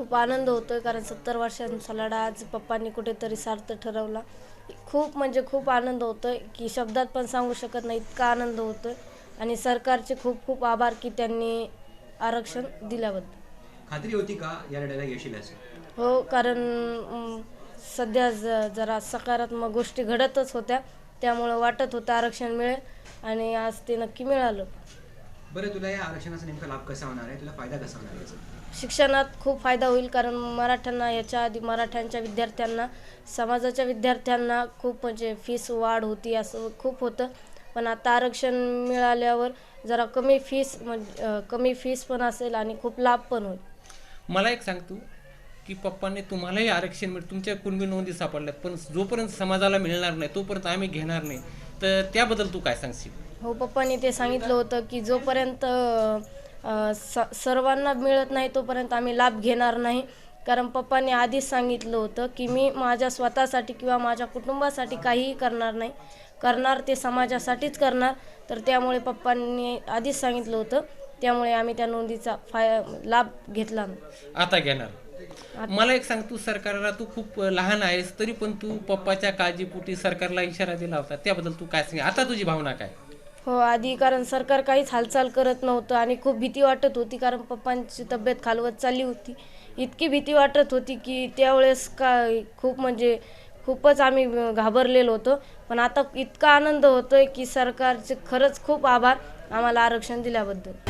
खूप आनंद होतोय कारण सत्तर वर्षांचा लढा आज पप्पांनी कुठेतरी सार्थ ठरवला. खूप म्हणजे खूप आनंद होतोय की शब्दात पण सांगू शकत नाही इतका आनंद होतोय. आणि सरकारचे खूप खूप आभार की त्यांनी आरक्षण दिल्याबद्दल. खात्री होती का या लढ्याला यश येईल असं हो कारण सध्या ज जरा सकारात्मक गोष्टी घडतच होत्या. त्यामुळं वाटत होतं आरक्षण मिळेल आणि आज ते नक्की मिळालं. बरं तुला या आरक्षणाचा नेमका लाभ कसा होणार आहे? तुला फायदा कसा होणार आहे याचा? शिक्षणात खूप फायदा होईल कारण मराठ्यांना याच्या आधी मराठ्यांच्या विद्यार्थ्यांना समाजाच्या विद्यार्थ्यांना खूप म्हणजे फीस वाढ होती असं खूप होतं. पण आता आरक्षण मिळाल्यावर जरा कमी फीस म्हणजे अं, कमी फीस पण असेल आणि खूप लाभ पण होईल. मला एक सांग तू की पप्पांनी तुम्हालाही आरक्षण मिळ तुमच्या कुणबी नोंदी सापडल्यात पण जोपर्यंत समाजाला मिळणार नाही तोपर्यंत आम्ही घेणार नाही. तर त्याबद्दल तू काय सांगशील? हो पप्पांनी ते सांगितलं होतं की जोपर्यंत अ, स- सर्वांना मिळत नाही तोपर्यंत आम्ही लाभ घेणार नाही. कारण पप्पांनी आधीच सांगितलं होतं की मी माझ्या स्वतःसाठी किंवा माझ्या कुटुंबासाठी काहीही करणार नाही. करणार ते समाजासाठीच करणार. तर त्यामुळे पप्पांनी आधीच सांगितलं होतं. त्यामुळे आम्ही त्या नोंदीचा फाय लाभ घेतला. नाही आता घेणार. मला एक सांग तू सरकारला तू खूप लहान आहेस तरी पण तू पप्पाच्या काळजीपोटी सरकारला इशारा दिला होता. त्याबद्दल तू काय सांग? आता तुझी भावना काय? हो आधी कारण सरकार काहीच हालचाल करत नव्हतं आणि खूप भीती वाटत होती कारण पप्पांची तब्येत खालवत चालली होती. इतकी भीती वाटत होती की त्यावेळेस का खूप म्हणजे खूपच आम्ही घाबरलेलो होतो. पण आता इतका आनंद होतोय की सरकारचे खरंच खूप आभार आम्हाला आरक्षण दिल्याबद्दल.